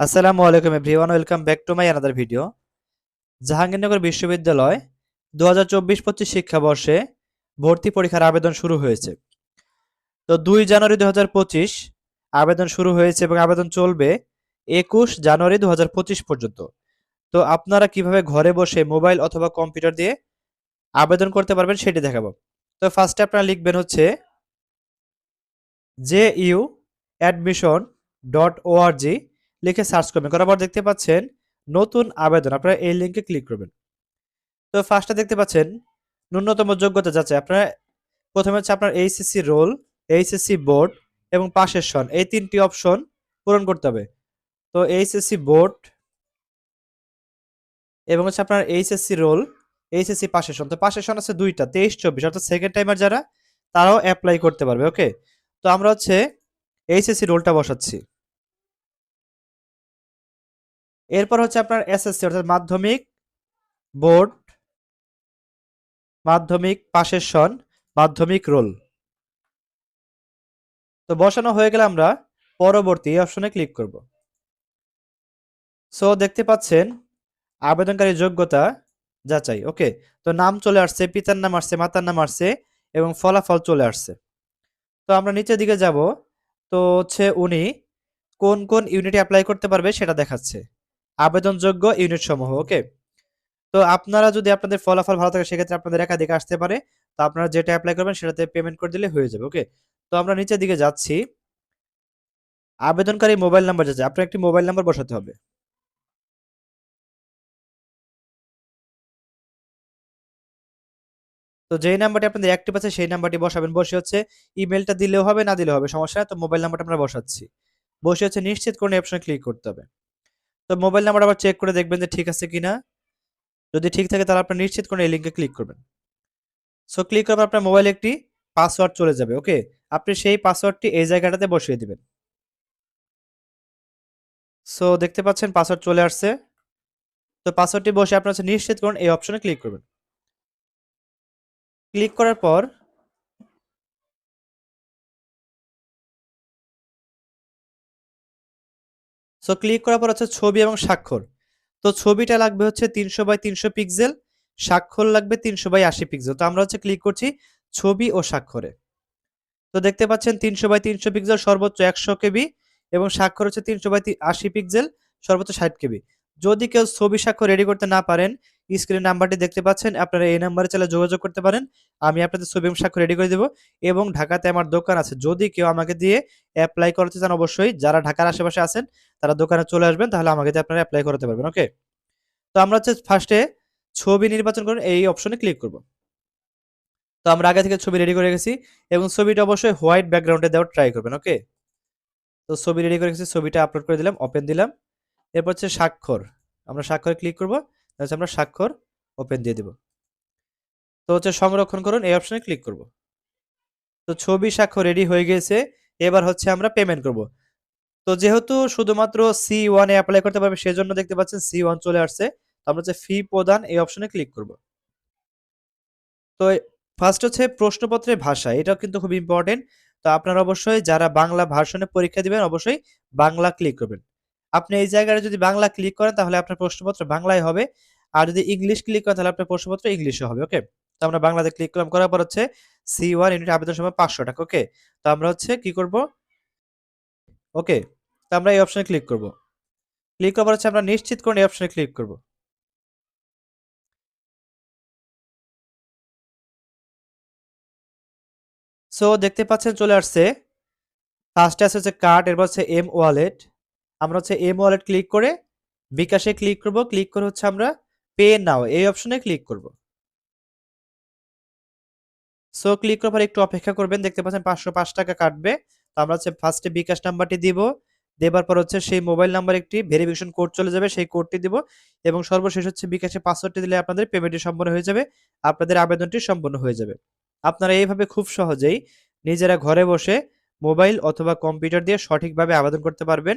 আসসালামু আলাইকুম everyone welcome back to my another video Jahangirnagar বিশ্ববিদ্যালয় দু হাজার চব্বিশ পঁচিশ শিক্ষাবর্ষে ভর্তি পরীক্ষার আবেদন শুরু হয়েছে। তো দুই জানুয়ারি দু হাজার পঁচিশ আবেদন শুরু হয়েছে এবং আবেদন চলবে একুশ জানুয়ারি দু হাজার পঁচিশ পর্যন্ত। তো আপনারা কীভাবে ঘরে বসে মোবাইল অথবা কম্পিউটার দিয়ে আবেদন করতে পারবেন সেটি দেখাবো। তো ফার্স্টে আপনারা লিখবেন হচ্ছে J U admission dot org লিখে সার্চ করবেন। করার পর দেখতে পাচ্ছেন নতুন আবেদন। আপনারা এই লিঙ্কে ক্লিক করবেন। তো ফার্স্টে দেখতে পাচ্ছেন ন্যূনতম যোগ্যতা যাচ্ছে আপনারা প্রথমে হচ্ছে আপনার এইচএসসি রোল এইচএসসি বোর্ড এবং পাশের সন। এই তিনটি অপশন পূরণ করতে হবে। তো এইচএসসি বোর্ড এবং হচ্ছে আপনার এইচএসসি রোল এইচএসসি পাশের সন। তো পাশের সন আছে দুইটা, তেইশ, চব্বিশ। অর্থাৎ সেকেন্ড টাইমার যারা, তারাও অ্যাপ্লাই করতে পারবে ওকে তো আমরা হচ্ছে এইচএসসি রোলটা বসাচ্ছি। এরপর হচ্ছে আপনার এসএসসি অর্থাৎ মাধ্যমিক বোর্ড, মাধ্যমিক পাশের সন মাধ্যমিক রোল। তো বসানো হয়ে গেলে আমরা পরবর্তী অপশনে ক্লিক করব। সো দেখতে পাচ্ছেন আবেদনকারী যোগ্যতা যাচাই। ওকে তো নাম চলে আসছে, পিতার নাম আসছে, মাতার নাম আসছে এবং ফলাফল চলে আসছে। তো আমরা নিচের দিকে যাব। তো হচ্ছে উনি কোন কোন ইউনিটে অ্যাপ্লাই করতে পারবে সেটা দেখাচ্ছে। আবেদনযোগ্য ইউনিট সমূহ ওকে? তো আপনারা যদি আপনাদের ফলাফল ভালো থাকে, সেক্ষেত্রে আপনাদের একাধিক আসতে পারে। তো আপনারা যেটা অ্যাপ্লাই করবেন, সেটাতে পেমেন্ট করে দিলে হয়ে যাবে, ওকে? তো আমরা নিচের দিকে যাচ্ছি। আবেদনকারী মোবাইল নাম্বার যাচ্ছে, আপনার একটি মোবাইল নাম্বার বসাতে হবে। তো যেই নাম্বারটি আপনাদের অ্যাক্টিভ আছে, সেই নাম্বারটি বসাবেন। বসে হচ্ছে ইমেলটা দিলেও হবে, না দিলেও হবে, সমস্যা তো মোবাইল নাম্বারটা আমরা বসাচ্ছি। বসে হচ্ছে নিশ্চিত করে অপশনে ক্লিক করতে হবে। তো মোবাইল নাম্বার আবার চেক করে দেখবেন যে ঠিক আছে কিনা। যদি ঠিক থাকে তাহলে আপনার নিশ্চিত করে এই লিঙ্কে ক্লিক করবেন। সো ক্লিক পর আপনার মোবাইলে একটি পাসওয়ার্ড চলে যাবে ওকে আপনি সেই পাসওয়ার্ডটি এই জায়গাটাতে বসিয়ে দিবেন। সো দেখতে পাচ্ছেন পাসওয়ার্ড চলে আসছে। তো পাসওয়ার্ডটি বসে আপনার নিশ্চিত করুন এই অপশনে ক্লিক করবেন। ক্লিক করার পর সো ক্লিক করার পর হচ্ছে ছবি এবং স্বাক্ষর। তো ছবিটা লাগবে হচ্ছে তিনশো বাই তিনশো পিক্সেল স্বাক্ষর লাগবে তিনশো বাই আশি পিক্সেল তো আমরা হচ্ছে ক্লিক করছি ছবি ও স্বাক্ষরে। তো দেখতে পাচ্ছেন তিনশো বাই তিনশো পিক্সেল সর্বোচ্চ একশো কেবি এবং স্বাক্ষর হচ্ছে তিনশো বাই আশি পিক্সেল সর্বোচ্চ ষাট কেবি। যদি কেউ ছবি স্বাক্ষর রেডি করতে না পারেন স্ক্রিন নাম্বারটি দেখতে পাচ্ছেন, আপনারা এই নাম্বারে চাইলে যোগাযোগ করতে পারেন। আমি আপনাদের ছবি স্বাক্ষর রেডি করে দেবো এবং ঢাকাতে আমার দোকান আছে। যদি কেউ আমাকে দিয়ে অ্যাপ্লাই করতে চান, অবশ্যই যারা ঢাকার আশেপাশে আছেন, তারা দোকানে চলে আসবেন, তাহলে আমাকে দিয়ে আপনারা অ্যাপ্লাই করতে পারবেন ওকে তো আমরা হচ্ছে ফার্স্টে ছবি নির্বাচন করুন, এই অপশনে ক্লিক করব। তো আমরা আগে থেকে ছবি রেডি করে গেছি এবং ছবিটা অবশ্যই হোয়াইট ব্যাকগ্রাউন্ডে দেওয়ার ট্রাই করবেন ওকে তো ছবি রেডি করে গেছি ছবিটা আপলোড করে দিলাম ওপেন দিলাম। এরপর হচ্ছে স্বাক্ষর। আমরা স্বাক্ষরে ক্লিক করব। হচ্ছে আমরা স্বাক্ষর ওপেন দিয়ে দিব। তো হচ্ছে সংরক্ষণ করুন, এই অপশনে ক্লিক করব। তো ছবি স্বাক্ষর রেডি হয়ে গেছে, এবার হচ্ছে আমরা পেমেন্ট করব। তো যেহেতু শুধুমাত্র সি ওয়ানে অ্যাপ্লাই করতে পারবে, সেজন্য দেখতে পাচ্ছেন সি ওয়ান চলে আসছে আমরা হচ্ছে ফি প্রদান এই অপশনে ক্লিক করব। তো ফার্স্ট হচ্ছে প্রশ্নপত্রের ভাষা, এটাও কিন্তু খুব ইম্পর্টেন্ট তো আপনারা অবশ্যই যারা বাংলা ভার্সনে পরীক্ষা দিবেন, অবশ্যই বাংলা ক্লিক করবেন। আপনি এই জায়গায় যদি বাংলা ক্লিক করেন, তাহলে আপনার প্রশ্নপত্র বাংলায় হবে। আর যদি ইংলিশ ক্লিক করেন, তাহলে আপনার প্রশ্নপত্র ইংলিশে হবে ওকে তো আমরা বাংলাতে ক্লিক করলাম, করার পর হচ্ছে সি ওয়ান ইউনিট আবেদন সময় পাঁচশো টাকা ওকে তো আমরা হচ্ছে কি করব? ওকে তো আমরা এই অপশনে ক্লিক করব। ক্লিক করার পর হচ্ছে আমরা নিশ্চিত করুন এই অপশনে ক্লিক করব। সো দেখতে পাচ্ছেন চলে আসছে। ফার্স্টে আছে হচ্ছে কার্ড এরপর হচ্ছে এম ওয়ালেট আমরা হচ্ছে এম ওয়ালেট ক্লিক করে বিকাশে ক্লিক করব। ক্লিক করে হচ্ছে আমরা পে নাও এই অপশনে ক্লিক করব। সো ক্লিক করার পর একটু অপেক্ষা করবেন। দেখতে পাচ্ছেন পাঁচশো পাঁচ টাকা কাটবে। তো আমরা হচ্ছে ফার্স্টে বিকাশ নাম্বারটি দিব। দেবার পর হচ্ছে সেই মোবাইল নাম্বার একটি ভেরিফিকেশন কোড চলে যাবে। সেই কোডটি দিব এবং সর্বশেষ হচ্ছে বিকাশে পাসওয়ার্ডটি দিলে আপনাদের পেমেন্টটি সম্পন্ন হয়ে যাবে। আপনাদের আবেদনটি সম্পন্ন হয়ে যাবে। আপনারা এইভাবে খুব সহজেই নিজেরা ঘরে বসে মোবাইল অথবা কম্পিউটার দিয়ে সঠিকভাবে আবেদন করতে পারবেন।